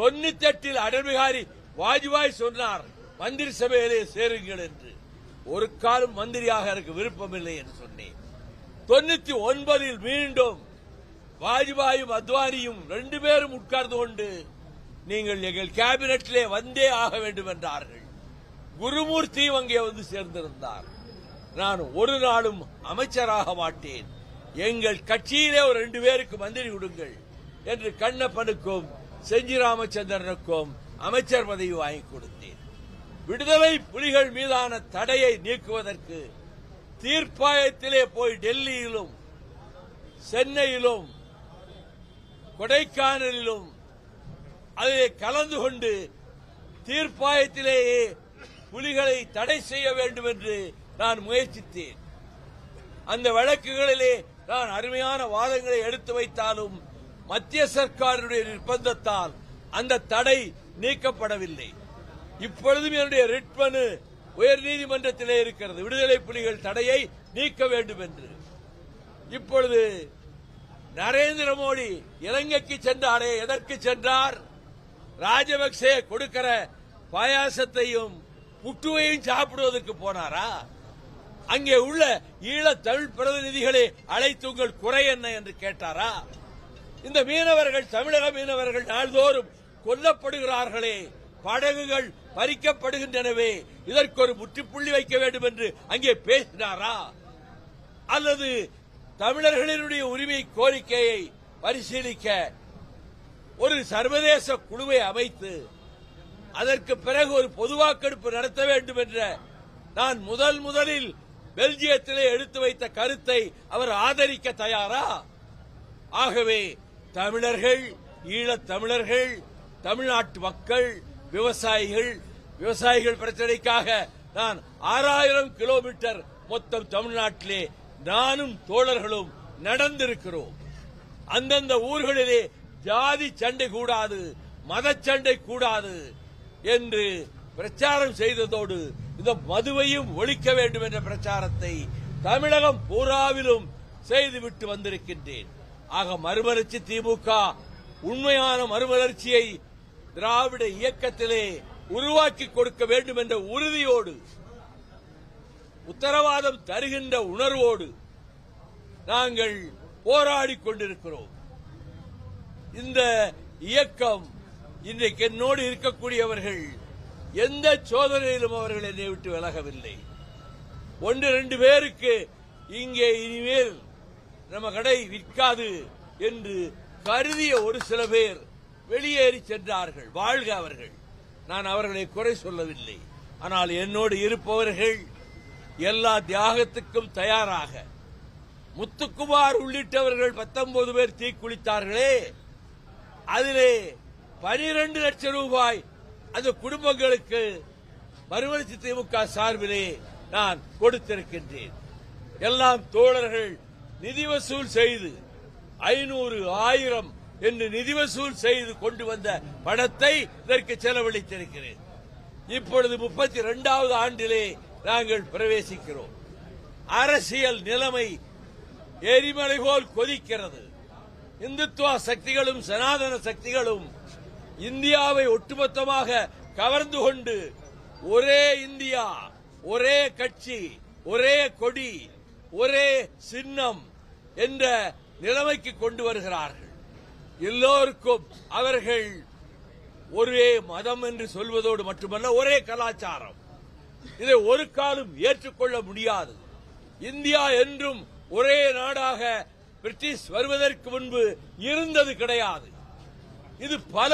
தொண்ணூத்தி எட்டில் அடல் பிகாரி வாஜ்பாய் சொன்னார் மந்திரி சபையிலே சேருங்கள் என்று. ஒரு காலம் மந்திரியாக எனக்கு விருப்பமில்லை என்று சொன்னேன். தொண்ணூத்தி ஒன்பதில் மீண்டும் வாஜ்பாயும் அத்வானியும் ரெண்டு பேரும் உட்கார்ந்து கொண்டு நீங்கள் எங்கள் கேபினட்டிலே வந்தே ஆக வேண்டும் என்றார்கள். குருமூர்த்தியும் அங்கே வந்து சேர்ந்திருந்தார். நான் ஒரு நாளும் அமைச்சராக மாட்டேன். எங்கள் கட்சியிலே ஒரு ரெண்டு பேருக்கு மந்திரி விடுங்கள் என்று கண்ணப்பனுக்கும் செஞ்சி ராமச்சந்திரனுக்கும் அமைச்சர் பதவி வாங்கி கொடுத்தேன். விடுதலை புலிகள் மீதான தடையை நீக்குவதற்கு தீர்ப்பாயத்திலே போய் டெல்லியிலும் சென்னையிலும் கொடைக்கானலிலும் அதிலே கலந்து கொண்டு தீர்ப்பாயத்திலேயே புலிகளை தடை செய்ய வேண்டும் என்று நான் முயற்சித்தேன். அந்த வழக்குகளிலே நான் அருமையான வாதங்களை எடுத்து வைத்தாலும் மத்திய சர்க்காருடைய நிர்பந்தத்தால் அந்த தடை நீக்கப்படவில்லை. இப்பொழுதும் என்னுடைய ரிட் மனு உயர்நீதிமன்றத்திலே இருக்கிறது. விடுதலை புலிகள் தடையை நீக்க வேண்டும் என்று இப்பொழுது நரேந்திர மோடி இலங்கைக்கு சென்றாரே எதற்கு சென்றார்? ராஜபக்சே கொடுக்கிற பாயாசத்தையும் புட்டுவையும் சாப்பிடுவதற்கு போனாரா? அங்கே உள்ள ஈழத் தமிழ் பிரதிநிதிகளை அழைத்து உங்கள் குறை என்ன என்று கேட்டாரா? இந்த மீனவர்கள் தமிழக மீனவர்கள் நாள்தோறும் கொல்லப்படுகிறார்களே. படகுகள் பறிக்கப்படுகின்றனவே. இதற்கு ஒரு முற்றுப்புள்ளி வைக்க வேண்டும் என்று அங்கே பேசினாரா? அல்லது தமிழர்களினுடைய உரிமை கோரிக்கையை பரிசீலிக்க ஒரு சர்வதேச குழுவை அமைத்து அதற்கு பிறகு ஒரு பொதுவாக்கெடுப்பு நடத்த வேண்டும் என்ற நான் முதல் முதலில் பெல்ஜியத்திலே எடுத்து வைத்த கருத்தை அவர் ஆதரிக்க தயாரா? ஆகவே தமிழர்கள் ஈழத் தமிழர்கள் தமிழ்நாட்டு மக்கள் விவசாயிகள் விவசாயிகள் பிரச்சனைக்காக நான் ஆறாயிரம் கிலோமீட்டர் மொத்தம் தமிழ்நாட்டிலே நானும் தோழர்களும் நடந்திருக்கிறோம். அந்தந்த ஊர்களிலே ஜாதி சண்டை கூடாது மதச்சண்டை கூடாது என்று பிரச்சாரம் செய்ததோடு இந்த மதுவையும் ஒழிக்க வேண்டும் என்ற பிரச்சாரத்தை தமிழகம் பூராவிலும் செய்துவிட்டு வந்திருக்கின்றேன். ஆக மறுமலர்ச்சி திமுக உண்மையான மறுமலர்ச்சியை திராவிட இயக்கத்திலே உருவாக்கி கொடுக்க வேண்டும் என்ற உறுதியோடு உத்தரவாதம் தருகின்ற உணர்வோடு நாங்கள் போராடி கொண்டிருக்கிறோம். இந்த இயக்கம் இன்றைக்கு என்னோடு இருக்கக்கூடியவர்கள் எந்த சோதனையிலும் அவர்கள் என்னை விட்டு விலகவில்லை. ஒன்று ரெண்டு பேருக்கு இங்கே இனிமேல் நம்ம கடை விற்காது என்று கருதிய ஒரு சில பேர் வெளியேறி சென்றார்கள். வாழ்க அவர்கள். நான் அவர்களை குறை சொல்லவில்லை. ஆனால் என்னோடு இருப்பவர்கள் எல்லா தியாகத்துக்கும் தயாராக. முத்துக்குமார் உள்ளிட்டவர்கள் பத்தொன்பது பேர் தீக்குளித்தார்களே அதிலே பனிரெண்டு லட்சம் ரூபாய் அந்த குடும்பங்களுக்கு மறுமலர்ச்சி திமுக சார்பிலே நான் கொடுத்திருக்கின்றேன். எல்லாம் தோழர்கள் நிதி வசூல் செய்து ஐநூறு ஆயிரம் என்று நிதி வசூல் செய்து கொண்டு வந்த பணத்தை இதற்கு செலவழித்திருக்கிறேன். இப்பொழுது முப்பத்தி இரண்டாவது ஆண்டிலே நாங்கள் பிரவேசிக்கிறோம். அரசியல் நிலைமை எரிமலை போல் கொதிக்கிறது. இந்துத்துவ சக்திகளும் சனாதன சக்திகளும் இந்தியாவை ஒட்டுமொத்தமாக கவர்ந்து கொண்டு ஒரே இந்தியா ஒரே கட்சி ஒரே கொடி ஒரே சின்னம் என்ற நிலைமைக்கு கொண்டு வருகிறார்கள். எல்லோருக்கும் அவர்கள் ஒரே மதம் என்று சொல்வதோடு மட்டுமல்ல ஒரே கலாச்சாரம். இதை ஒரு காலம் ஏற்றுக்கொள்ள முடியாது. இந்தியா என்றும் ஒரே நாடாக பிரிட்டிஷ் வருவதற்கு முன்பு இருந்தது கிடையாது. இது பல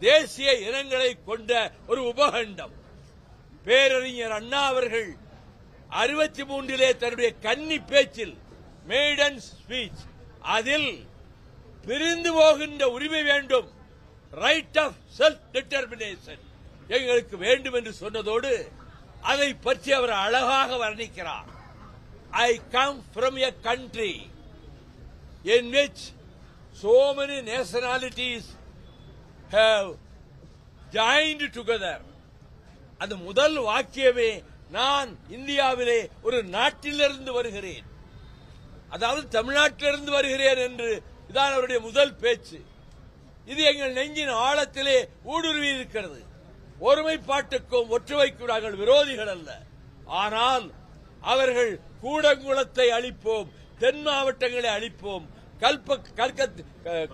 தேசிய இனங்களை கொண்ட ஒரு உபகண்டம். பேரறிஞர் அண்ணா அவர்கள் அறுபத்தி மூன்றிலே தன்னுடைய கன்னி பேச்சில் மெய்டன் ஸ்பீச் அதில் பிரிந்து போகின்ற உரிமை வேண்டும். ரைட் ஆஃப் செல்ஃப் டிட்டர்மினேஷன் எங்களுக்கு வேண்டும் என்று சொன்னதோடு அதை பற்றி அவர் அழகாக வர்ணிக்கிறார். I come from a country in which so many nationalities have joined together அந்த முதல் வாக்கியமே நான் இந்தியாவிலே ஒரு நாட்டிலிருந்து வருகிறேன். அதாவது தமிழ்நாட்டிலிருந்து வருகிறேன் என்று இதான் அவருடைய முதல் பேச்சு. இது எங்கள் நெஞ்சின் ஆழத்திலே ஊடுருவி இருக்கிறது. ஒருமைப்பாட்டுக்கும் ஒற்றுமைக்கும் நாங்கள் விரோதிகள் அல்ல. ஆனால் அவர்கள் கூடங்குளத்தை அழிப்போம் தென் மாவட்டங்களை அழிப்போம் கல்கத்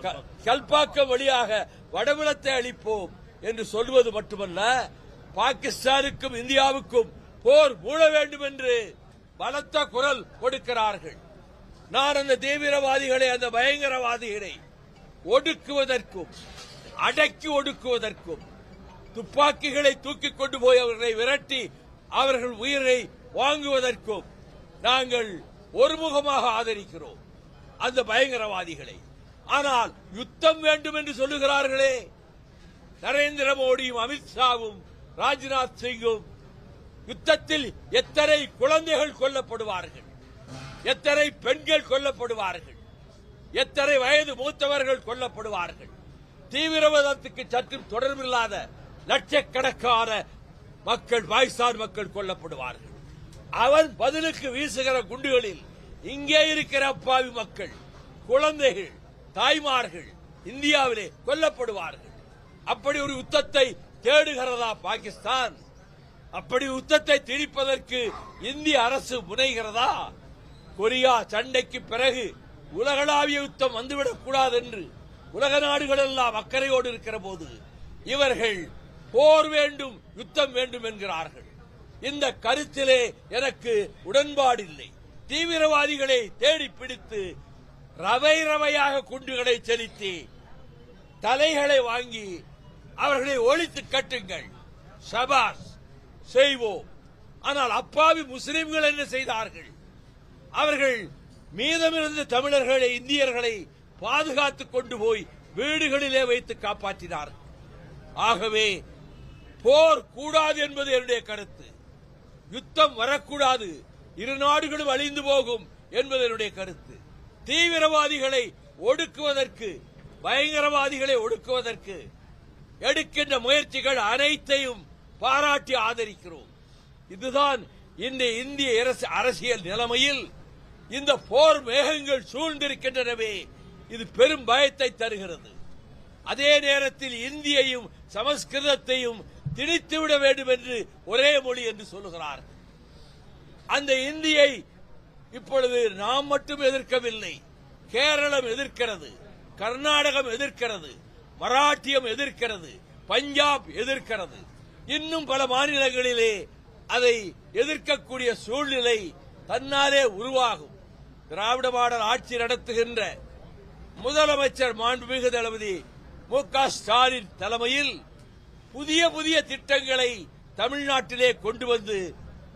க- கல்பாக்கம் வழியாக வடபுலத்தை அழிப்போம் என்று சொல்வது மட்டுமல்ல பாகிஸ்தானுக்கும் இந்தியாவுக்கும் போர் மூட வேண்டும் என்று பலத்த குரல் கொடுக்கிறார்கள். நான் அந்த தீவிரவாதிகளை அந்த பயங்கரவாதிகளை ஒடுக்குவதற்கும் அடக்கி ஒடுக்குவதற்கும் துப்பாக்கிகளை தூக்கிக் கொண்டு போய் அவர்களை விரட்டி அவர்கள் உயிரை வாங்குவதற்கும் நாங்கள் ஒருமுகமாக ஆதரிக்கிறோம் அந்த பயங்கரவாதிகளை. ஆனால் யுத்தம் வேண்டும் என்று சொல்லுகிறார்களே. நரேந்திர மோடியும் அமித்ஷாவும் ராஜ்நாத் சிங்கும் யுத்தத்தில் எத்தனை குழந்தைகள் கொல்லப்படுவார்கள்? எத்தனை பெண்கள் கொல்லப்படுவார்கள்? எத்தனை வயது மூத்தவர்கள் கொல்லப்படுவார்கள்? தீவிரவாதத்துக்கு சற்றும் தொடர்பில்லாத லட்சக்கணக்கான மக்கள் பாகிஸ்தான் மக்கள் கொல்லப்படுவார்கள். அவன் பதிலுக்கு வீசுகிற குண்டுகளில் இங்கே இருக்கிற அப்பாவி மக்கள் குழந்தைகள் தாய்மார்கள் இந்தியாவிலே கொல்லப்படுவார்கள். அப்படி ஒரு யுத்தத்தை தேடுகிறதா பாகிஸ்தான்? அப்படி யுத்தத்தை திணிப்பதற்கு இந்திய அரசு முனைகிறதா? கொரியா சண்டைக்கு பிறகு உலகளாவிய யுத்தம் வந்துவிடக் கூடாது என்று உலக நாடுகள் எல்லாம் அக்கறையோடு இருக்கிற போது இவர்கள் போர் வேண்டும் யுத்தம் வேண்டும் என்கிறார்கள். இந்த கருத்திலே எனக்கு உடன்பாடில்லை. தீவிரவாதிகளை தேடி பிடித்து ரவை ரவையாக குண்டுகளை செலுத்தி தலைகளை வாங்கி அவர்களை ஒழித்து கட்டுங்கள். சபாஸ் செய்வோம். ஆனால் அப்பாவி முஸ்லிம்கள் என்ன செய்தார்கள்? அவர்கள் மீதமிருந்த தமிழர்களை இந்தியர்களை பாதுகாத்துக் கொண்டு போய் வீடுகளிலே வைத்து காப்பாற்றினார்கள் ஆகவே போர் கூடாது என்பது என்னுடைய கருத்து. யுத்தம் வரக்கூடாது. இரு நாடுகளும் அழிந்து போகும் என்பது என்னுடைய கருத்து. தீவிரவாதிகளை ஒடுக்குவதற்கு பயங்கரவாதிகளை ஒடுக்குவதற்கு எடுக்கின்ற முயற்சிகள் அனைத்தையும் பாராட்டி ஆதரிக்கிறோம். இதுதான் இந்த இந்திய அரசு- அரசியல் நிலைமையில் இந்த போர் மேகங்கள் சூழ்ந்திருக்கின்றனவே. இது பெரும் பயத்தை தருகிறது. அதே நேரத்தில் இந்தியையும் சமஸ்கிருதத்தையும் திணித்துவிட வேண்டும் என்று ஒரே மொழி என்று சொல்லுகிறார். அந்த இந்தியை இப்பொழுது நாம் மட்டும் எதிர்க்கவில்லை. கேரளம் எதிர்க்கிறது கர்நாடகம் எதிர்க்கிறது மராட்டியம் எதிர்க்கிறது பஞ்சாப் எதிர்க்கிறது. இன்னும் பல மாநிலங்களிலே அதை எதிர்க்கக்கூடிய சூழ்நிலை தன்னாலே உருவாகும். திராவிட மாடல் ஆட்சி நடத்துகின்ற முதலமைச்சர் மாண்புமிகு தளபதி மு க ஸ்டாலின் தலைமையில் புதிய புதிய திட்டங்களை தமிழ்நாட்டிலே கொண்டு வந்து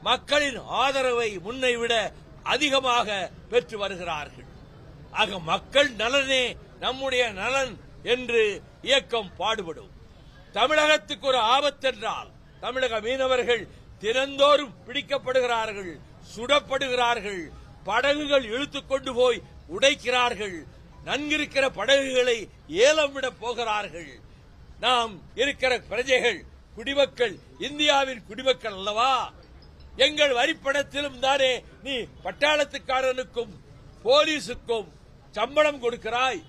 மக்களின் ஆதரவை முன்னை விட அதிகமாக பெற்று வருகிறார்கள். ஆக மக்கள் நலனே நம்முடைய நலன் என்று இயக்கம் பாடுபடும். தமிழகத்துக்கு ஒரு ஆபத்தென்றால் தமிழக மீனவர்கள் தினந்தோறும் பிடிக்கப்படுகிறார்கள் சுடப்படுகிறார்கள் படகுகள் இழுத்து கொண்டு போய் உடைக்கிறார்கள். நன்கிருக்கிற படகுகளை ஏலம் விட போகிறார்கள். நாம் இருக்கிற பிரஜைகள் குடிமக்கள் இந்தியாவின் குடிமக்கள் அல்லவா? எங்கள் வரிப்படத்திலும் தானே நீ பட்டாளத்துக்காரனுக்கும் போலீசுக்கும் சம்பளம் கொடுக்கிறாய்.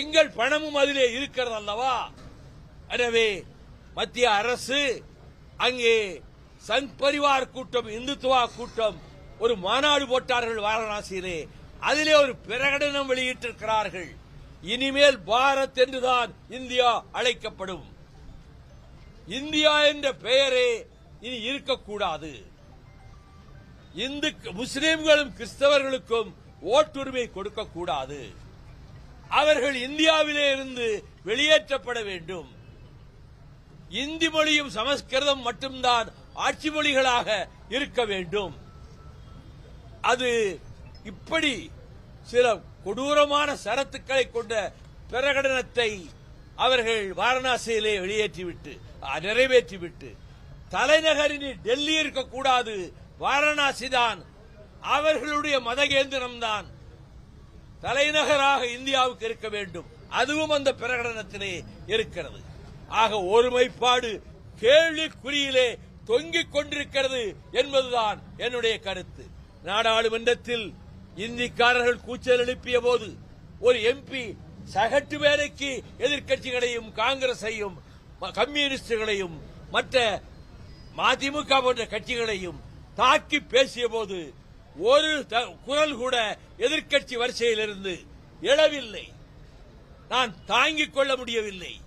எங்கள் பணமும் அதிலே இருக்கிறது அல்லவா? எனவே மத்திய அரசு அங்கே சங் பரிவார் கூட்டம் இந்துத்துவா கூட்டம் ஒரு மாநாடு போட்டார்கள் வாரணாசியிலே. அதிலே ஒரு பிரகடனம் வெளியிட்டிருக்கிறார்கள். இனிமேல் பாரத் என்றுதான் இந்தியா அழைக்கப்படும். இந்தியா என்ற பெயரே இனி இருக்கக்கூடாது. இந்து முஸ்லிம்களும் கிறிஸ்தவர்களுக்கும் ஓட்டுரிமை கொடுக்கக்கூடாது. அவர்கள் இந்தியாவிலே இருந்து வெளியேற்றப்பட வேண்டும். இந்தி மொழியும் சமஸ்கிருதம் மட்டும்தான் ஆட்சி மொழிகளாக இருக்க வேண்டும். அது இப்படி சில கொடூரமான சரத்துக்களை கொண்ட பிரகடனத்தை அவர்கள் வாரணாசியிலே வெளியேற்றிவிட்டு நிறைவேற்றிவிட்டு தலைநகரின் டெல்லி இருக்கக்கூடாது வாரணாசி தான் அவர்களுடைய மத தான் தலைநகராக இந்தியாவுக்கு இருக்க வேண்டும் அதுவும் அந்த பிரகடனத்திலே இருக்கிறது. ஆக ஒருமைப்பாடு கேள்விக்குறியிலே தொங்கிக் கொண்டிருக்கிறது என்பதுதான் என்னுடைய கருத்து. நாடாளுமன்றத்தில் இந்திக்காரர்கள் கூச்சல் எழுப்பிய போது ஒரு எம்பி சகட்டு வேலைக்கு எதிர்க்கட்சிகளையும் காங்கிரஸையும் ம- கம்யூனிஸ்டுகளையும் மற்ற மதிமுக போன்ற கட்சிகளையும் தாக்கி பேசிய போது ஒரு த- குரல் கூட எதிர்க்கட்சி வரிசையிலிருந்து எழவில்லை. நான் தாங்கிக் கொள்ள முடியவில்லை.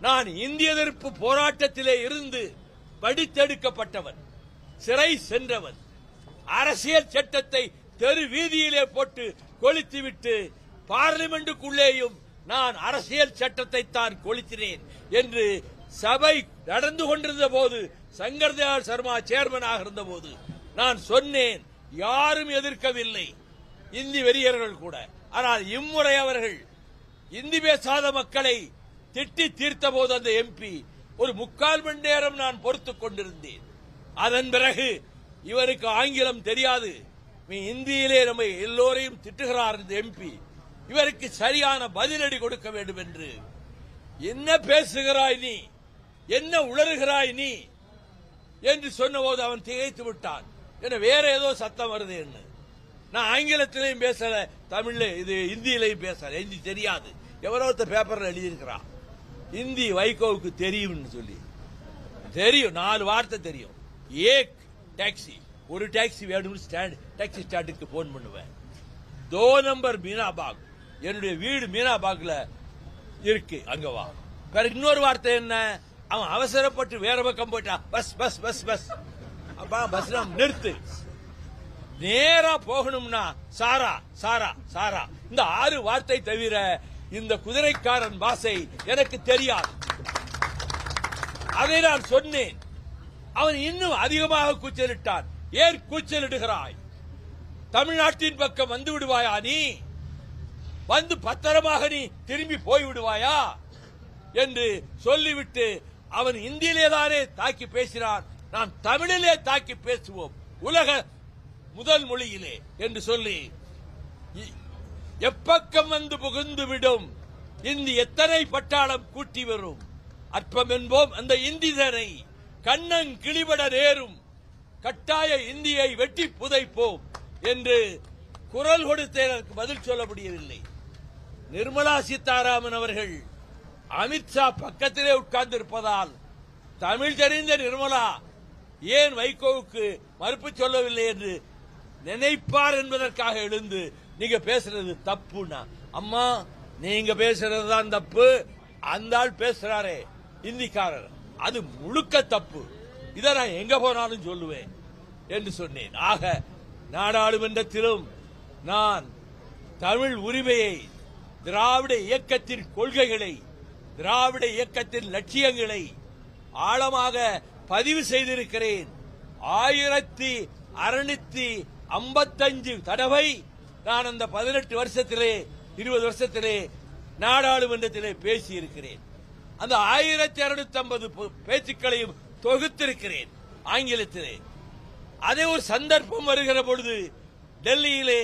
நான் இந்திய எதிர்ப்பு போராட்டத்திலே இருந்து படித்தெடுக்கப்பட்டவன் சிறை சென்றவன். அரசியல் சட்டத்தை தெரு வீதியிலே போட்டு கொளுத்திவிட்டு பார்லிமெண்டுக்குள்ளேயும் நான் அரசியல் சட்டத்தை தான் கொளுத்தினேன் என்று சபை நடந்து கொண்டிருந்த போது சங்கர்தயாள் சர்மா சேர்மனாக இருந்த போது நான் சொன்னேன் யாரும் எதிர்க்கவில்லை. இந்தி வெறியர்கள் கூட. ஆனால் இம்முறை அவர்கள் இந்தி பேசாத மக்களை திட்டி தீர்த்த போது அந்த எம்பி ஒரு முக்கால் மணி நேரம் நான் பொறுத்துக் கொண்டிருந்தேன். அதன் பிறகு இவருக்கு ஆங்கிலம் தெரியாது. நீ இந்தியிலே நம்ம எல்லோரையும் திட்டுகிறார் இந்த எம்பி இவருக்கு சரியான பதிலடி கொடுக்க வேண்டும் என்று என்ன பேசுகிறாய் நீ? என்ன உளறுகிறாய் நீ? என்று சொன்னபோது அவன் திகைத்து விட்டான். என வேற ஏதோ சத்தம் வருது என்ன? நான் ஆங்கிலத்திலையும் பேசல தமிழ்ல இது இந்தியிலையும் பேசல. ஹிந்தி தெரியாது. எவரோ ஒருத்தர் பேப்பர்ல எழுதியிருக்கிறான். இந்தி வைகோவுக்கு தெரியும்னு சொல்லி. தெரியும் நாலு வார்த்தை தெரியும். ஏக் டாக்ஸி ஒரு டாக்ஸி வேணும்னு ஸ்டாண்ட் டாக்ஸி ஸ்டாண்டுக்கு ஃபோன் பண்ணுவேன். தோ நம்பர் மீனாபாக். என்னுடைய வீடு மீனாபாக்ல இருக்கு. அங்க வா. வேற இன்னொரு வார்த்தை என்ன? அவன் அவசரப்பட்டு வேற பக்கம் போயிட்டான். Bus bus bus bus. அப்பா பஸ் நிறுத்து. நேரா போகணும்னா சாரா சாரா சாரா. இந்த ஆறு வார்த்தை தவிர இந்த குதிரைக்காரன் பாசை எனக்கு தெரியாது. அதை நான் சொன்னேன். அவன் இன்னும் அதிகமாக கூச்சலிட்டான். ஏன் கூச்சலிடுகிறாய்? தமிழ்நாட்டின் பக்கம் வந்து விடுவாயா நீ? வந்து பத்திரமாக நீ திரும்பி போய் விடுவாயா? என்று சொல்லிவிட்டு அவன் இந்தியிலேதானே தாக்கி பேசினான். நாம் தமிழிலே தாக்கி பேசுவோம். உலக முதல் மொழியிலே என்று சொல்லி எப்பக்கம் வந்து புகுந்து விடும்? இந்தி எத்தனை பட்டாளம் கூட்டி வரும்? அற்பம் என்போம் அந்த இந்திதனை கண்ணன் கிளிபட நேரும் கட்டாய இந்தியை வெட்டி புதைப்போம் என்று குரல் கொடுத்து எனக்கு பதில் சொல்ல முடியவில்லை. நிர்மலா சீதாராமன் அவர்கள் அமித்ஷா பக்கத்திலே உட்கார்ந்திருப்பதால் தமிழ் தெரிந்த நிர்மலா ஏன் வைகோவுக்கு மறுப்பு சொல்லவில்லை என்று நினைப்பார் என்பதற்காக எழுந்து நீங்க பேசுறது தப்புனா அம்மா நீங்க பேசுறது தான் தப்பு. அந்த ஆள் பேசுறாரே இந்திக்காரர். அது முழுக்க தப்பு. இதை நான் எங்க போனாலும் சொல்லுவேன் என்று சொன்னேன். ஆக நாடாளுமன்றத்திலும் நான் தமிழ் உரிமையை திராவிட இயக்கத்தின் கொள்கைகளை திராவிட இயக்கத்தின் லட்சியங்களை ஆழமாக பதிவு செய்திருக்கிறேன். ஆயிரத்தி அறுநூத்தி ஐம்பத்தஞ்சு தடவை நான் அந்த பதினெட்டு வருஷத்திலே இருபது வருஷத்திலே நாடாளுமன்றத்திலே பேசியிருக்கிறேன். அந்த ஆயிரத்தி அறுநூத்தி ஐம்பது பேச்சுக்களையும் தொகுத்திருக்கிறேன் ஆங்கிலத்திலே. அதே ஒரு சந்தர்ப்பம் வருகிற பொழுது டெல்லியிலே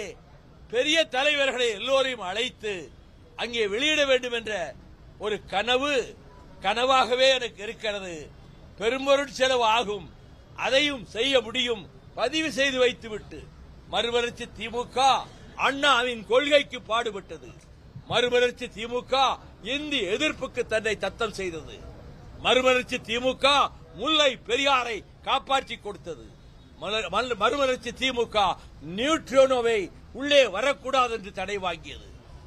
பெரிய தலைவர்களை எல்லோரையும் அழைத்து அங்கே வெளியிட வேண்டும் என்ற ஒரு கனவு கனவாகவே எனக்கு இருக்கிறது. பெரும்பொருட் செலவு ஆகும். அதையும் செய்ய முடியும். பதிவு செய்து வைத்துவிட்டு மறுமலர்ச்சி திமுக அண்ணாவின் கொள்கைக்கு பாடுபட்டது. மறுமலர்ச்சி திமுக இந்தி எதிர்ப்புக்கு தன்னை தத்தம் செய்தது. மறுமலர்ச்சி திமுக முல்லை பெரியாரை காப்பாற்றி கொடுத்தது. மலர்- மறுமலர்ச்சி திமுக நியூட்ரோனோவை உள்ளே வரக்கூடாது என்று தடை வாங்கியது.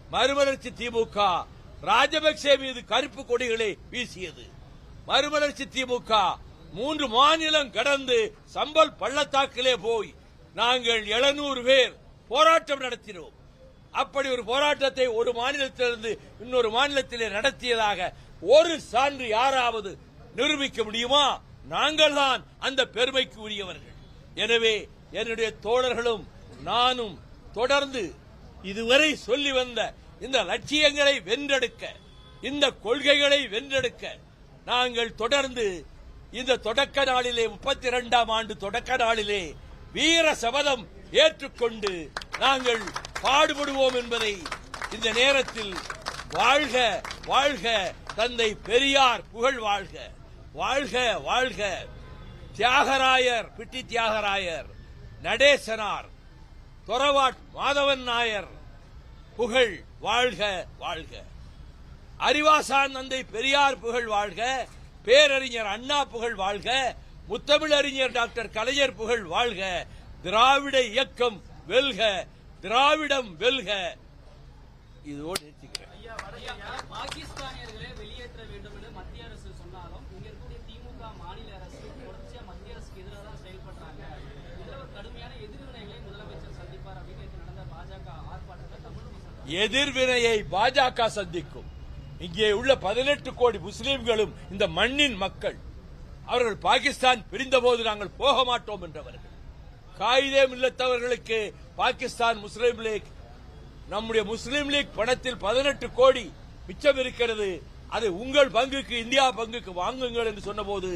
மறுமலர்ச்சி திமுக ராஜபக்சே மீது கருப்பு கொடிகளை வீசியது. மறுமலர்ச்சி திமுக மூன்று மாநிலம் கடந்து சம்பல் பள்ளத்தாக்கிலே போய் நாங்கள் 700 பேர் போராட்டம் நடத்தினோம். அப்படி ஒரு போராட்டத்தை ஒரு மாநிலத்திலிருந்து இன்னொரு மாநிலத்திலே நடத்தியதாக ஒரு சான்று யாராவது நிரூபிக்க முடியுமா? நாங்கள் தான் அந்த பெருமைக்கு உரியவர்கள். எனவே என்னுடைய தோழர்களும் நானும் தொடர்ந்து இதுவரை சொல்லி வந்த இந்த லட்சியங்களை வென்றெடுக்க இந்த கொள்கைகளை வென்றெடுக்க நாங்கள் தொடர்ந்து இந்த தொடக்க நாளிலே முப்பத்தி இரண்டாம் ஆண்டு தொடக்க நாளிலே வீர சபதம் ஏற்றுக்கொண்டு நாங்கள் பாடுபடுவோம் என்பதை இந்த நேரத்தில் வாழ்க வாழ்க தந்தை பெரியார் புகழ் வாழ்க. வாழ்க வாழ்க. தியாகராயர் பிட்டி தியாகராயர் நடேசனார் தொரவாட் மாதவன் நாயர் புகழ் வாழ்க வாழ்க. அறிவாசான் தந்தை பெரியார் புகழ் வாழ்க. பேரறிஞர் அண்ணா புகழ் வாழ்க. முத்தமிழறிஞர் டாக்டர் கலைஞர் புகழ் வாழ்க. திராவிட இயக்கம் வெல்க. திராவிடம் வெல்க. இதோடு நிறுத்திக்கிறேன். ஐயா, பாகிஸ்தானியர்களை வெளியேற்ற வேண்டும் என்று மத்திய அரசு சொன்னாலும் இங்க இருக்கக்கூடிய திமுக மாநில அரசு தொடர்ச்சியா மத்திய அரசுக்கு எதிராக தான் செயல்படுறாங்க. இதுல ஒரு கடுமையான எதிர்வினைகளை முதலமைச்சர் சந்திப்பார் அப்படின்னு நேத்து நடந்த பாஜக ஆர்ப்பாட்டத்தை தமிழக சொன்னார் எதிர்வினையை பாஜக சந்திக்கும். இங்கே உள்ள பதினெட்டு கோடி முஸ்லிம்களும் இந்த மண்ணின் மக்கள். அவர்கள் பாகிஸ்தான் பிரிந்தபோது நாங்கள் போக மாட்டோம் என்றவர்கள். காயிதே இல்லத்தவர்களுக்கு பாகிஸ்தான் முஸ்லீம் லீக். நம்முடைய முஸ்லீம் லீக் பணத்தில் பதினெட்டு கோடி மிச்சம் இருக்கிறது. அதை உங்கள் பங்குக்கு இந்தியா பங்குக்கு வாங்குங்கள் என்று சொன்னபோது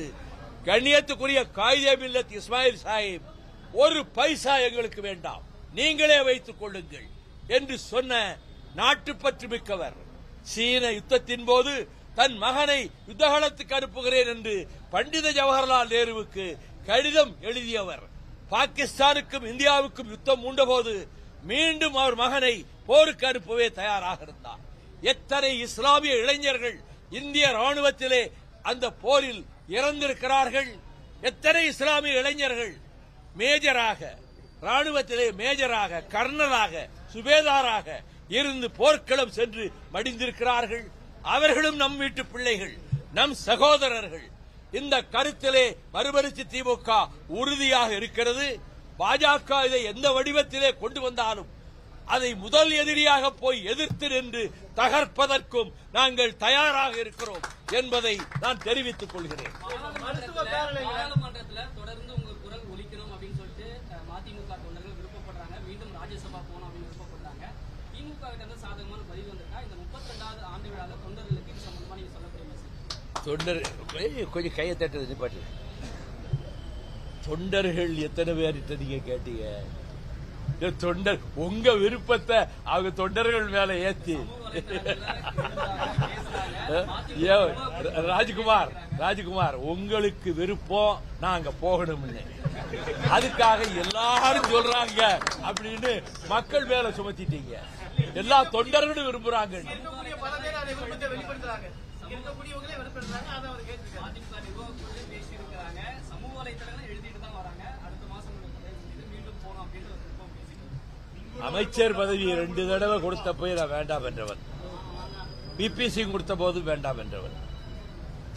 கண்ணியத்துக்குரிய காயிதே மில்லத் இஸ்மாயில் சாஹிப் ஒரு பைசா எங்களுக்கு வேண்டாம். நீங்களே வைத்துக் கொள்ளுங்கள் என்று சொன்ன நாட்டுப்பற்று மிக்கவர். சீன யுத்தத்தின் போது தன் மகனை யுத்தகலத்துக்கு அனுப்புகிறேன் என்று பண்டித ஜவஹர்லால் நேருவுக்கு கடிதம் எழுதியவர். பாகிஸ்தானுக்கும் இந்தியாவுக்கும் யுத்தம் உண்டபோது மீண்டும் அவர் மகனை போருக்கு அனுப்பவே தயாராக இருந்தார். எத்தனை இஸ்லாமிய இளைஞர்கள் இந்திய ராணுவத்திலே அந்த போரில் இறந்திருக்கிறார்கள்? எத்தனை இஸ்லாமிய இளைஞர்கள் மேஜராக ராணுவத்திலே மேஜராக கர்னலாக சுபேதாராக இருந்து போர்க்களம் சென்று மடிந்திருக்கிறார்கள்? அவர்களும் நம் வீட்டு பிள்ளைகள் நம் சகோதரர்கள் இந்த கருத்திலே மறுமலர்ச்சி திமுக உறுதியாக இருக்கிறது. பாஜக இதை எந்த வடிவத்திலே கொண்டு வந்தாலும் அதை முதல் எதிரியாக போய் எதிர்த்து நின்று தகர்ப்பதற்கும் நாங்கள் தயாராக இருக்கிறோம் என்பதை நான் தெரிவித்துக் கொள்கிறேன் பாராளுமன்றத்துல பாராளுமன்றத்துல தொடர்ந்து உங்க குரல் ஒலிக்கணும் அப்படின்னு சொல்லிட்டு அஹ், மதிமுக தொண்டர்கள் விருப்பப்படுறாங்க மீண்டும் ராஜ்யசபா போகணும் அப்படின்னு விருப்பப்படுறாங்க திமுக கிட்ட இருந்து சாதகமான பதில் வந்திருக்கா இந்த முப்பத்தி ரெண்டாவது ஆண்டு விழால தொண்டர்களுக்கு இது சம்பந்தமா நீங்க சொல்லக்கூடிய மெசேஜ் தொண்டர் கொஞ்சம் கையை தட்டுறது நிப்பாட்டு தொண்டர்கள் எத்தனை பேர் நீங்க கேட்டீங்க? தொண்டர் உங்க விருப்பத்தை அவங்க தொண்டர்கள் மேல ஏத்தி. ஏ, ராஜ்குமார் ராஜ்குமார் உங்களுக்கு விருப்பம் நாங்க போகணும்னு. அதுக்காக எல்லாரும் சொல்றாங்க அப்படின்னு மக்கள் மேல சுமத்திட்டீங்க. எல்லா தொண்டர்களும் விரும்புறாங்க. இங்க இருக்கக்கூடியவங்களே வெளிப்படுத்துறாங்க அதை அவர் கேட்டிருக்காரு. அதிமுக பேசியிருக்கிறாங்க. சமூக வலைத்தளங்கள் எழுதிட்டு தான் வராங்க. அடுத்த மாசம் மீண்டும் போகணும் அப்படின்னு ஒரு விருப்பம் பேசிக்கிறோம் அமைச்சர் பதவி ரெண்டு தடவை கொடுத்த போய் நான் வேண்டாம் என்றவன். பிபிசி கொடுத்த போது வேண்டாம் என்றவன்.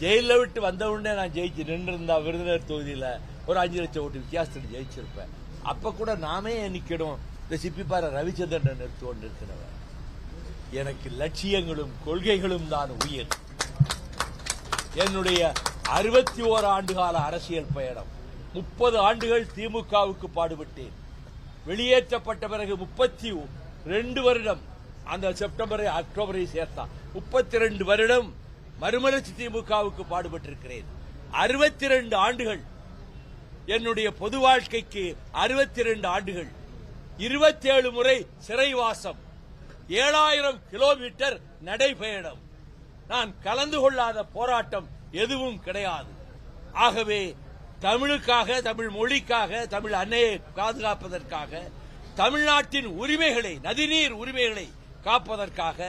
ஜெயில விட்டு வந்த உடனே நான் ஜெயிச்சு நின்றிருந்தா விருதுநகர் தொகுதியில ஒரு அஞ்சு லட்சம் ஓட்டு வித்தியாசத்தில் ஜெயிச்சிருப்பேன். அப்ப கூட நாமே நிக்கணும். இந்த சிப்பிப்பார ரவிச்சந்திரன் நிறுத்துவோம் நிறுத்தினவன் எனக்கு லட்சியங்களும் கொள்கைகளும் தான் உயிர். என்னுடைய அறுபத்தி ஓரு ஆண்டுகால அரசியல் பயணம். முப்பது ஆண்டுகள் திமுகவுக்கு பாடுபட்டேன். வெளியேற்றப்பட்ட பிறகு முப்பத்தி ரெண்டு வருடம் அந்த செப்டம்பரை அக்டோபரை சேர்த்தா முப்பத்தி ரெண்டு வருடம் மறுமலர்ச்சி திமுகவுக்கு பாடுபட்டிருக்கிறேன். அறுபத்தி ரெண்டு ஆண்டுகள் என்னுடைய பொது வாழ்க்கைக்கு அறுபத்தி ரெண்டு ஆண்டுகள். இருபத்தேழு முறை சிறைவாசம். ஏழாயிரம் கிலோமீட்டர் நடைபயணம். நான் கலந்து கொள்ளாத போராட்டம் எதுவும் கிடையாது. ஆகவே தமிழுக்காக தமிழ் மொழிக்காக தமிழ் அன்னையை பாதுகாப்பதற்காக தமிழ்நாட்டின் உரிமைகளை நதிநீர் உரிமைகளை காப்பதற்காக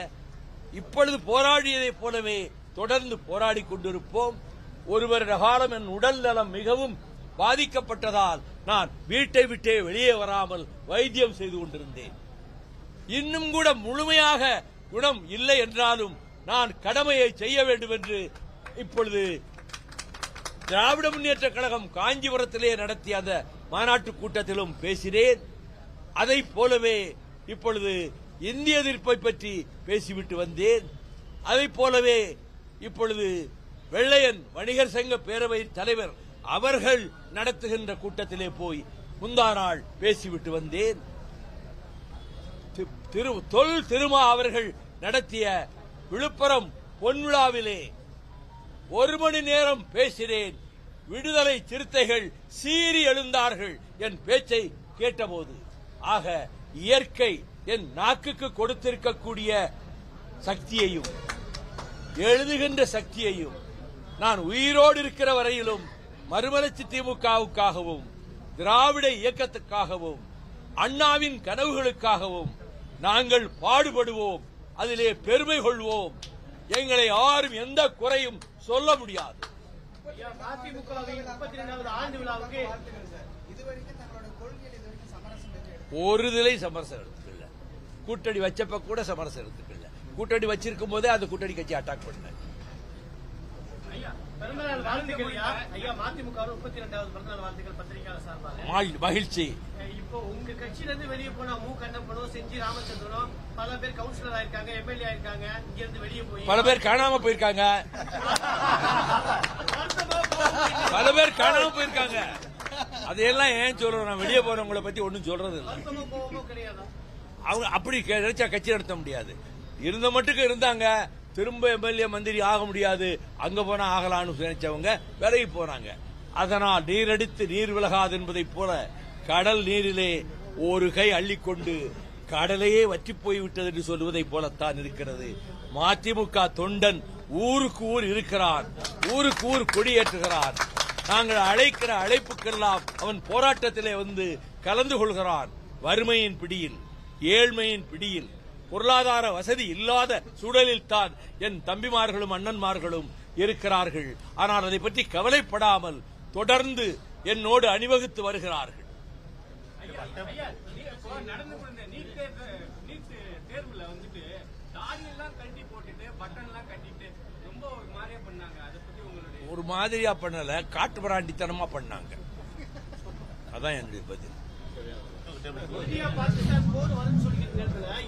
இப்பொழுது போராடியதைப் போலவே தொடர்ந்து போராடி கொண்டிருப்போம். ஒரு வருட காலம் என் உடல் நலம் மிகவும் பாதிக்கப்பட்டதால் நான் வீட்டை விட்டே வெளியே வராமல் வைத்தியம் செய்து கொண்டிருந்தேன். இன்னும் கூட முழுமையாக குணம் இல்லை என்றாலும் நான் கடமையை செய்ய வேண்டும் என்று இப்பொழுது திராவிட முன்னேற்ற கழகம் காஞ்சிபுரத்திலே நடத்திய அந்த மாநாட்டு கூட்டத்திலும் பேசினேன். அதைப் போலவே இப்பொழுது இந்திய எதிர்ப்பை பற்றி பேசிவிட்டு வந்தேன். அதைப் போலவே இப்பொழுது வெள்ளையன் வணிகர் சங்க பேரவை தலைவர் அவர்கள் நடத்துகின்ற கூட்டத்திலே போய் முந்தாநாள் பேசிவிட்டு வந்தேன். தி- திரு தொல் திருமா அவர்கள் நடத்திய விழுப்புரம் பொன்விழாவிலே ஒரு மணி நேரம் பேசினேன். விடுதலை சிறுத்தைகள் சீறி எழுந்தார்கள் என் பேச்சை கேட்டபோது. ஆக இயற்கை என் நாக்குக்கு கொடுத்திருக்கக்கூடிய சக்தியையும் எழுதுகின்ற சக்தியையும் நான் உயிரோடு இருக்கிற வரையிலும் மறுமலர்ச்சி திமுகவுக்காகவும் திராவிட இயக்கத்துக்காகவும் அண்ணாவின் கனவுகளுக்காகவும் நாங்கள் பாடுபடுவோம் அதிலே பெருமை கொள்வோம். எங்களை யாரும் எந்த குறையும் சொல்ல முடியாது. ஒரு இதிலை சமரசம் எடுத்துக்கல. கூட்டணி வச்சப்ப கூட சமரசம் எடுத்துக்கல. கூட்டணி வச்சிருக்கும் போதே அந்த கூட்டணி கட்சி அட்டாக் பண்ண மகிழ்ச்சி. இப்போ உங்க கட்சியில இருந்து வெளியே போனா மு. கண்ணப்பனும் செஞ்சி ராமச்சந்திரனும் பல பேர் கவுன்சிலர் ஆயிருக்காங்க எம்எல்ஏ ஆயிருக்காங்க இங்க இருந்து வெளியே போய். பல பேர் காணாம போயிருக்காங்க. பல பேர் காணாம போயிருக்காங்க. அதையெல்லாம் ஏன் சொல்றோம்? நான் வெளியே போறவங்கள பத்தி ஒன்னும் சொல்றது இல்லை அவங்க அப்படி நினைச்சா கட்சி நடத்த முடியாது. இருந்த மட்டுக்கு இருந்தாங்க. திரும்ப எம்எல்ஏ மந்திரி ஆக முடியாது. அங்க போனா ஆகலான்னு நினைச்சவங்க விலகி போனாங்க அதனால் நீரடித்து நீர் விலகாது என்பதைப் போல கடல் நீரிலே ஒரு கை அள்ளிக்கொண்டு கடலையே வற்றி போய்விட்டது என்று சொல்வதைப் போலத்தான் இருக்கிறது. மதிமுக தொண்டன் ஊருக்கு ஊர் இருக்கிறான். ஊருக்கு ஊர் கொடியேற்றுகிறான். நாங்கள் அழைக்கிற அழைப்புக்கெல்லாம் அவன் போராட்டத்திலே வந்து கலந்து கொள்கிறான். வறுமையின் பிடியில் ஏழ்மையின் பிடியில் பொருளாதார வசதி இல்லாத சூழலில் தான் என் தம்பிமார்களும் அண்ணன்மார்களும் இருக்கிறார்கள். ஆனால் அதை பற்றி கவலைப்படாமல் தொடர்ந்து என்னோடு அணிவகுத்து வருகிறார்கள். நடந்து நீட் நீட் தேர்வுல வந்துட்டு தாடி எல்லாம் கட்டி போட்டுட்டு பட்டன் எல்லாம் கட்டிட்டு ரொம்ப ஒரு மாதிரியா பண்ணாங்க அதை பத்தி உங்களுடைய ஒரு மாதிரியா பண்ணல காட்டு பிராண்டித்தனமா பண்ணாங்க. அதான் என்னுடைய பதில்.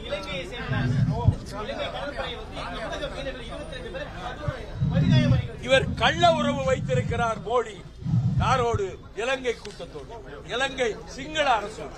இலங்கையை சேர்ந்த இவர் கள்ள உறவு வைத்திருக்கிறார் மோடி. யாரோடு இலங்கை கூட்டத்தோடு இலங்கை சிங்கள அரசோடு.